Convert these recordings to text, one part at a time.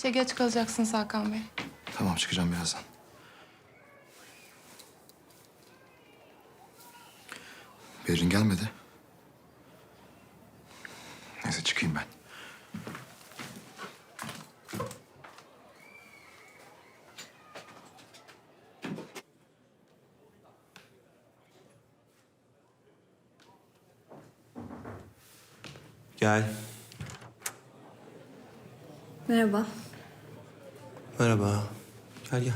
İşe geç kalacaksınız Hakan Bey. Tamam çıkacağım birazdan. Berin gelmedi. Neyse çıkayım ben. Gel. Merhaba. Merhaba. Gel gel.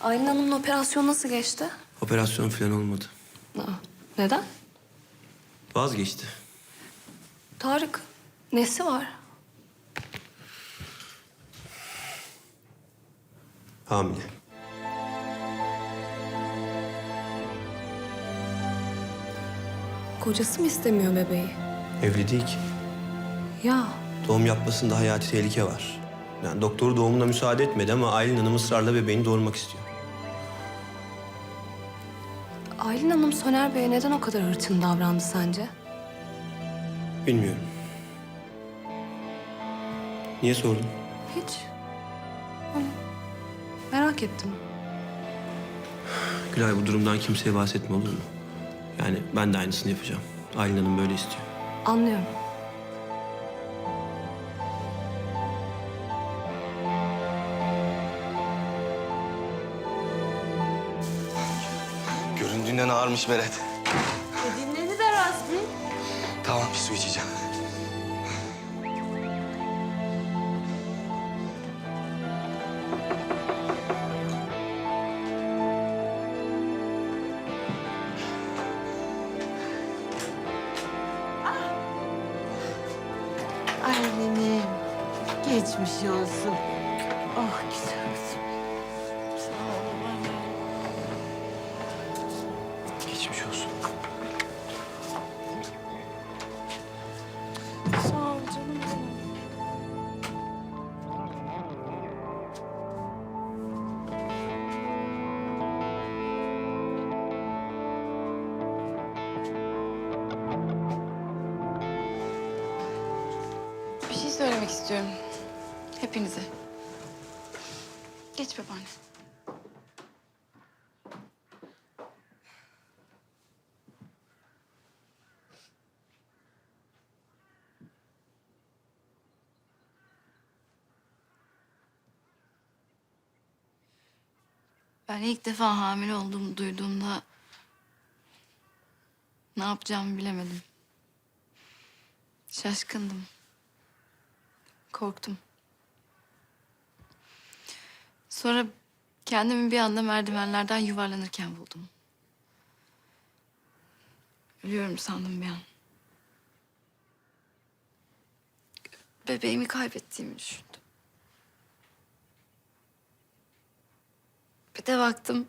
Aylin Hanım'ın operasyonu nasıl geçti? Operasyon falan olmadı. Aa, neden? Vazgeçti. Tarık, nesi var? Hamile. Kocası mı istemiyor bebeği? Evli değil ki. Ya, Doğum yapmasında hayati tehlike var. Yani doktor doğumuna müsaade etmedi ama Aylin Hanım ısrarla bebeğini doğurmak istiyor. Aylin Hanım Soner Bey'e neden o kadar hırçın davrandı sence? Bilmiyorum. Niye sordun? Hiç. Hani, merak ettim. Gülay bu durumdan kimseye bahsetme olur mu? Yani ben de aynısını yapacağım. Aylin Hanım böyle istiyor. Anlıyorum. Göründüğünden ağırmış Berat. Geçmiş olsun. Oh güzel kızım. Sağ ol anne. Geçmiş olsun. Sağ ol canım benim. Bir şey söylemek istiyorum. Hepinize. Geç babaanne. Ben ilk defa hamile olduğumu duyduğumda ne yapacağımı bilemedim. Şaşkındım. Korktum. Sonra kendimi bir anda merdivenlerden yuvarlanırken buldum. Ölüyorum sandım bir an. Bebeğimi kaybettiğimi düşündüm. Bir de baktım.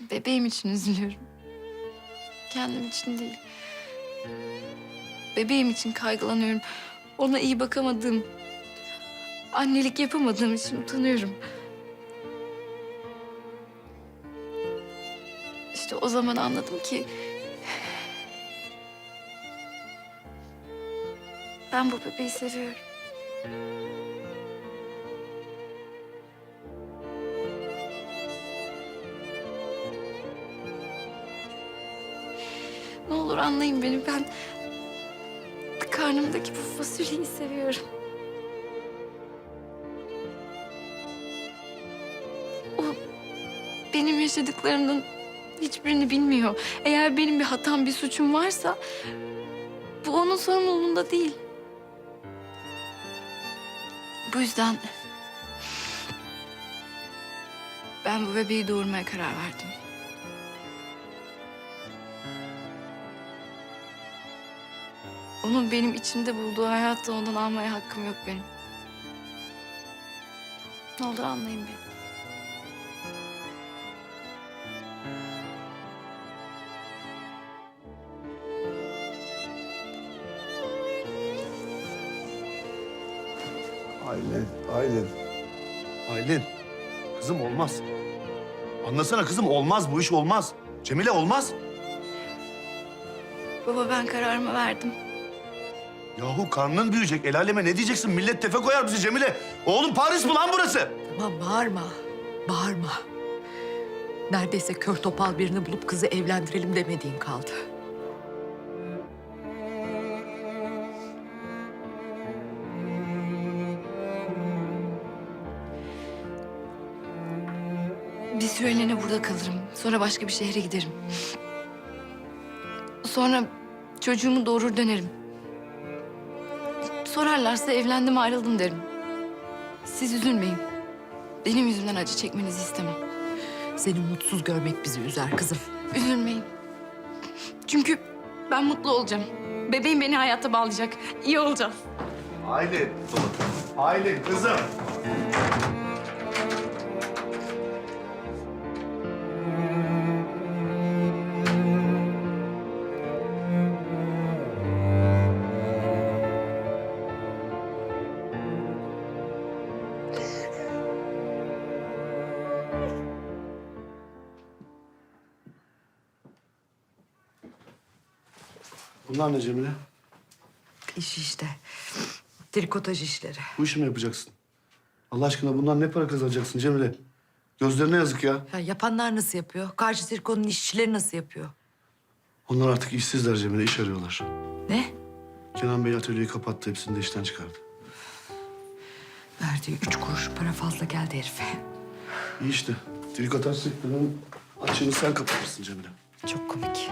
Bebeğim için üzülüyorum. Kendim için değil. Bebeğim için kaygılanıyorum. Ona iyi bakamadığım, annelik yapamadığım için utanıyorum. İşte o zaman anladım ki... Ben bu bebeği seviyorum. Ne olur anlayın beni ben... Karnımdaki bu fasulyeyi seviyorum. Benim yaşadıklarımdan hiçbirini bilmiyor. Eğer benim bir hatam, bir suçum varsa bu onun sorumluluğunda değil. Bu yüzden ben bu bebeği doğurmaya karar verdim. Onun benim içimde bulduğu hayatı ondan almaya hakkım yok benim. Ne olur anlayın beni. Aylin, Aylin. Aylin, kızım olmaz. Anlasana kızım olmaz, bu iş olmaz. Cemile olmaz. Baba ben kararımı verdim. Yahu karnın büyüyecek. El aleme ne diyeceksin? Millet tefe koyar bizi Cemile. Oğlum Paris mi lan burası? Tamam bağırma. Bağırma. Neredeyse kör topal birini bulup kızı evlendirelim demediğin kaldı. Bir süreliğine burada kalırım. Sonra başka bir şehre giderim. Sonra çocuğumu doğurur dönerim. Sorarlarsa evlendim ayrıldım derim. Siz üzülmeyin. Benim yüzümden acı çekmenizi istemem. Seni mutsuz görmek bizi üzer kızım. Üzülmeyin. Çünkü ben mutlu olacağım. Bebeğim beni hayata bağlayacak. İyi olacağız. Aylin. Aylin kızım. Bunlar ne Cemile? İş işte. Trikotaj işleri. Bu işi mi yapacaksın? Allah aşkına bundan ne para kazanacaksın Cemile? Gözlerine yazık ya. Ya yapanlar nasıl yapıyor? Karşı sirkonun işçileri nasıl yapıyor? Onlar artık işsizler Cemile, iş arıyorlar. Ne? Kenan Bey atölyeyi kapattı, hepsini de işten çıkardı. Verdiği üç kuruş para fazla geldi herife. İyi işte. Trikotaj sektörünün açığını sen kapatırsın Cemile. Çok komik.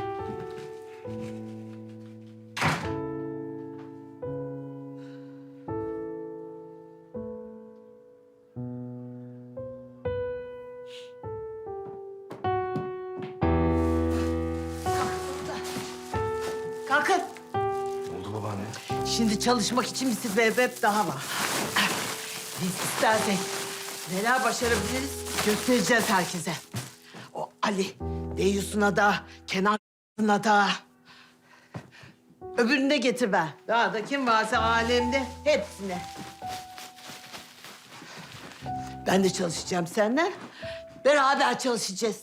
Kalkın. Ne oldu babaanne? Şimdi çalışmak için bir sebep daha var. Biz istersek neler başarabiliriz göstereceğiz herkese. O Ali, Deyus'una da, Kenan'ına da. Öbürünü de getir ben. Daha da kim varsa alemde hepsine. Ben de çalışacağım seninle. Beraber çalışacağız.